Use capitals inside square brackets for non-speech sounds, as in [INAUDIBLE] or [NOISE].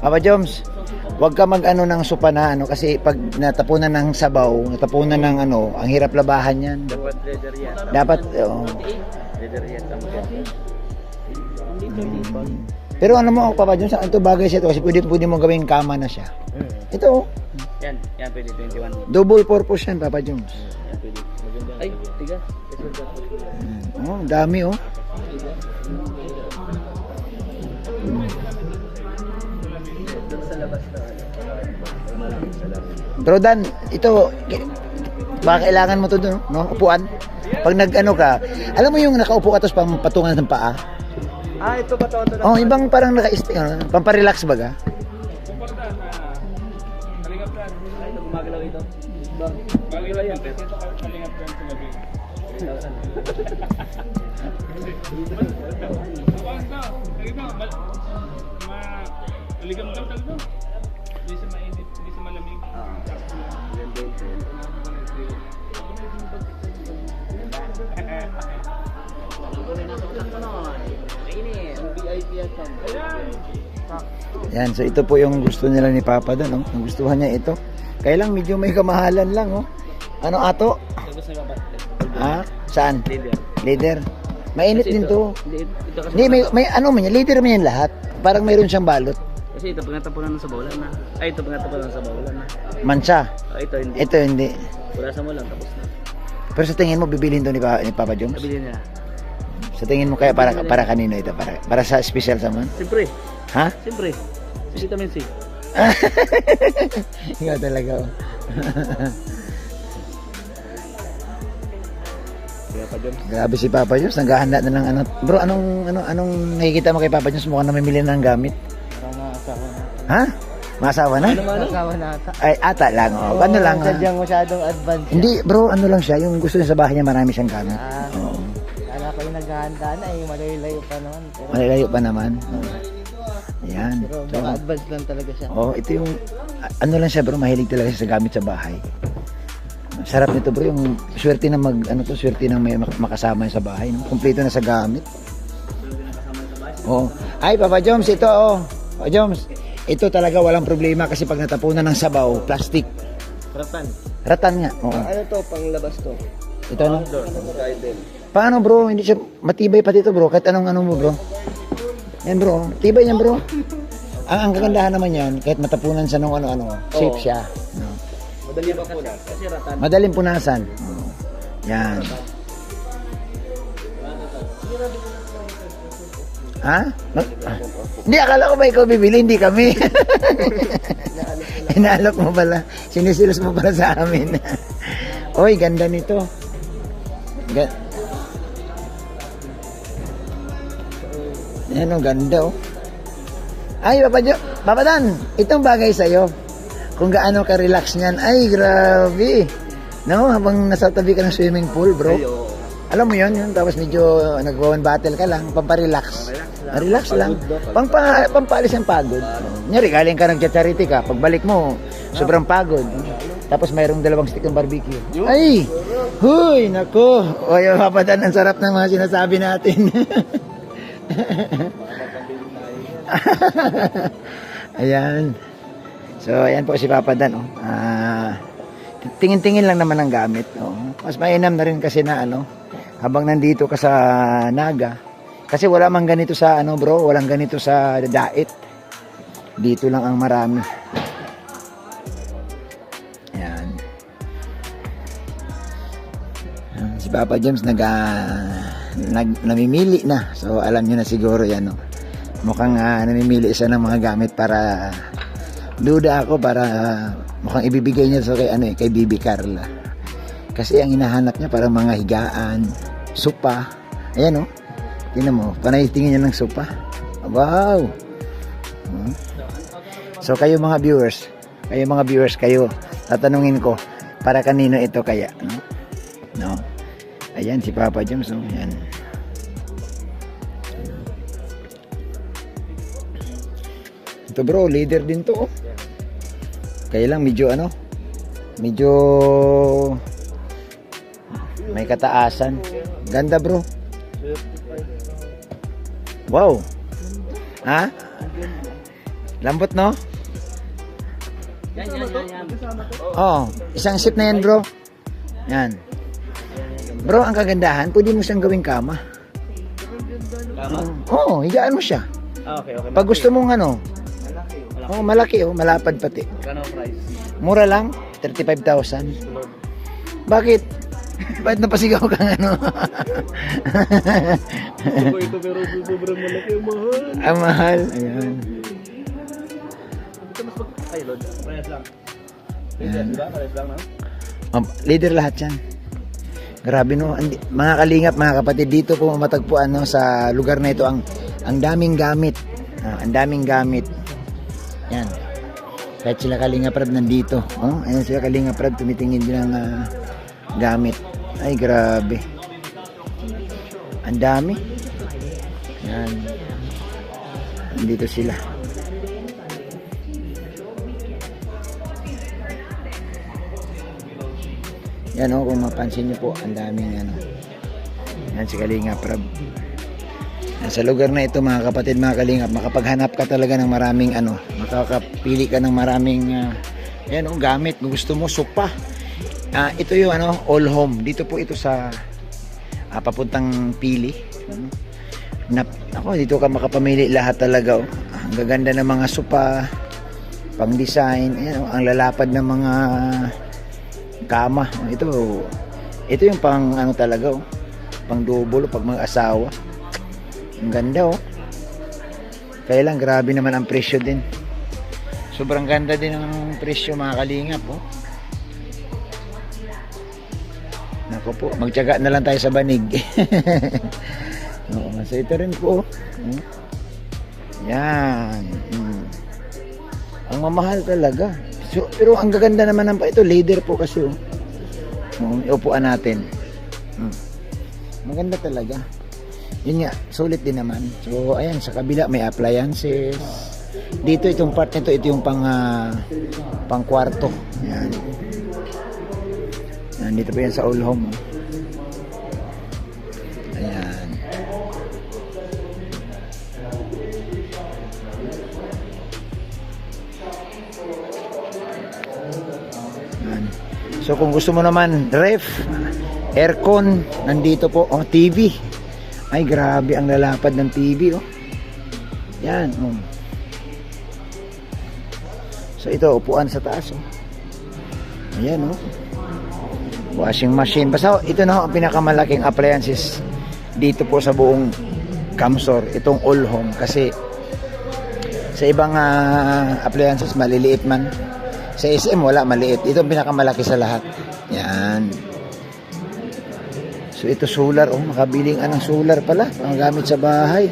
Papa Joms, wag ka mag-ano ng sopa na ano kasi pag natapunan ng sabaw, natapunan ng ano, ang hirap labahan yan. Dapat leather yan. Dapat, oh. Leather yan. Pero ano mo, Papa Joms, ito bagay siya to kasi pwede, pwede mo gawing kama na siya. Ito, oh. Yan. Yan pwede 21. double purpose yan, Papa. Yan pwede. Maganda. Ay, tiga. Oh, dami oh. Na. Bro Dan, ito, baka kailangan mo to doon, no? Upuan. Pag nag-ano ka, alam mo yung nakaupo ka tapos pang patungan ng paa? Ah, ito ba to? Oh, ibang parang naka-stick, ano, pamparelax baga. Ay, ito gumagalaw ito. Ba? Gumagalaw yan. Ito kalingap yan sa gabi. Maligam daw talaga. Hindi siya mainit, hindi siya malamig. Ganda yun. VIP yan. So ito po yung gusto nila ni Papa doon, oh. Nagustuhan niya ito. Kaya lang medyo may kamahalan lang, oh. Ano ato? Ha? Saan? Leather. Leader. Mainit din to. Hindi, may, may ano man yan, leader man yan lahat. Parang mayroon siyang balot. Kasi ito pag natapunan ng sabaw, wala na. Ay, ito pag natapunan ng sabaw, wala na. Mansa. Ah, ito hindi. Ito hindi. Purasan mo lang, tapos na. Pero sa tingin mo, bibilin to ni, pa, ni Papa Jones? Sabili niya. Sa tingin mo kaya para para kanino ito? Para, para sa special someone? Siyempre, Ha? siyempre. Vitamin C. [LAUGHS] Ikaw talaga. oh. Kaya pa dyan. Grabe si Papa Jones, naghahanda na ng ano. Bro, anong ano anong nakikita mo kay Papa Jones? Mukhang namimili na ng gamit. Parang maasawa na. Ha? Masawa na? Na ata. Ay, ata lang. Oh. ano lang. ah. Sadyang masyadong advanced. Hindi, bro, ano lang siya. Yung gusto niya sa bahay niya, marami siyang gamit. Ah, Oo. Kala ko yung naghahanda na eh, malayo-layo pa naman. Pero, Malalayo pa naman. Ayan. pero So, baka advanced lang talaga siya. oh, ito yung, ano lang siya bro, mahilig talaga siya sa gamit sa bahay. Sarap nito bro, yung swerte na mag, ano to, swerte na may mak- makasama sa bahay. No? Kompleto na sa gamit. Oh. Ay, Papa Joms, ito oh. Papa Joms, ito talaga walang problema kasi pag natapunan ng sabaw, plastic. Ratan. Ratan nga. Oo. Ano to, panglabas to? Ito ano? Outdoor. Paano bro? Hindi siya matibay pa dito bro. Kahit anong ano mo bro. Yan bro. Tibay yan bro. Ang, ang kagandahan naman yan, kahit matapunan siya nung ano-ano, safe siya. No? Madali ba? Kasi ratan. Madaling punasan. Oo. Yan. Ha? Mag- ah. Hindi, akala ko ba ikaw bibili, hindi kami. [LAUGHS] Inaalok mo pala. Sinisilos mo pala sa amin. Oy, ganda nito. Ga- Yan oh, ganda oh. Ay, Papa, jo, Papa Dan, itong bagay sa'yo. Kung gaano ka-relax niyan. Ay, grabe. No, habang nasa tabi ka ng swimming pool, bro. Alam mo yun, yun, tapos medyo nag-one battle ka lang, pamparelax. Relax lang. Relax lang. Pang, pampalis ang pagod. Nyari, galing ka nag-charity ka, pagbalik mo, sobrang pagod. Tapos mayroong dalawang stick ng barbecue. Ay! Huy! Nako! O yung papadan, ang sarap ng mga sinasabi natin. [LAUGHS] ayan. So, ayan po si Papa Dan. Oh. Ah, tingin-tingin lang naman ang gamit. Oh. Mas mainam na rin kasi na ano, habang nandito ka sa Naga. Kasi wala mang ganito sa ano bro, walang ganito sa Dait. Dito lang ang marami. Ayan. Si Papa James nag, ah, nag namimili na. So alam niyo na siguro 'yan no. Mukhang ah, namimili siya ng mga gamit para duda ako para ah, mukhang ibibigay niya sa kay ano eh, kay Bibi Carla. Kasi ang hinahanap niya para mga higaan, supa. Ayan oh. Tingnan mo, panay tingin niya ng supa. Wow. So kayo mga viewers, kayo mga viewers kayo, tatanungin ko para kanino ito kaya, no? No. Ayan si Papa James, oh. Ayan. Ito bro, leader din to, oh. Kaya lang medyo ano, medyo may kataasan. Ganda bro. Wow. Ha? Lambot, no? Yan, yan, yan, yan. Oo. Isang sip na yan, bro. Yan. Bro, ang kagandahan, pwede mo siyang gawing kama. Tama? Oo, higaan mo siya. Ah, okay, okay. Pag gusto mong ano, oh, malaki, oh, malapad pati. Kano price? Mura lang, 35,000. Bakit? Bakit napasigaw kang ano? Ito, ito, pero sobrang malaki. Mahal. ang mahal. Ayan. Ito mas. Ay, Lord. Parehas lang. Parehas, di ba? Parehas lang, no? Um, leader lahat yan. Grabe no, Andi- mga kalingap, mga kapatid, dito po matagpuan no, sa lugar na ito ang ang daming gamit. Ah, ang daming gamit. Yan. Kahit sila kalingap rad nandito. Oh, ayan sila kalingap rad tumitingin din ng ah, gamit. Ay, grabe. Ang dami. Yan. Nandito sila. Yan o, kung mapansin niyo po, ang daming ano. Yan si Kalinga Prab. Sa lugar na ito mga kapatid, mga Kalingap, makapaghanap ka talaga ng maraming ano, makakapili ka ng maraming ah, yan o, gamit. Kung gusto mo, sopa. Ah, ito yung ano, all home. Dito po ito sa ah, papuntang Pili. Ano? Na, ako, dito ka makapamili lahat talaga. Oh. Ang gaganda ng mga sopa, pang design, ayan, oh, ang lalapad ng mga kama. Ito, ito yung pang ano talaga, oh. pang double pag mga asawa. Ang ganda oh. Kaya lang, grabe naman ang presyo din. Sobrang ganda din ang presyo mga kalingap oh. Nako po, magtiyaga na lang tayo sa banig. [LAUGHS] Oo, so ito rin po. Hmm. Yan. Hmm. Ang mamahal talaga. So, pero ang gaganda naman ng ito, leather po kasi oh. Um, iupuan natin. Hmm. Maganda talaga. Yun nga, sulit din naman. So, ayan, sa kabila may appliances. Dito itong part nito, ito yung pang ah, pang kwarto. Yan. Yan, dito pa yan sa all home. oh. Ayan. Yan. So kung gusto mo naman ref, aircon, nandito po, oh, TV. Ay grabe ang lalapad ng TV, oh. Yan, oh. So ito upuan sa taas, oh. Ayan, oh. Washing machine. Basta ito na ho ang pinakamalaking appliances dito po sa buong Camsor, itong all home kasi sa ibang ah, appliances maliliit man. Sa SM wala maliit. Ito ang pinakamalaki sa lahat. Yan. So ito solar, oh, makabiling anong solar pala, ang gamit sa bahay.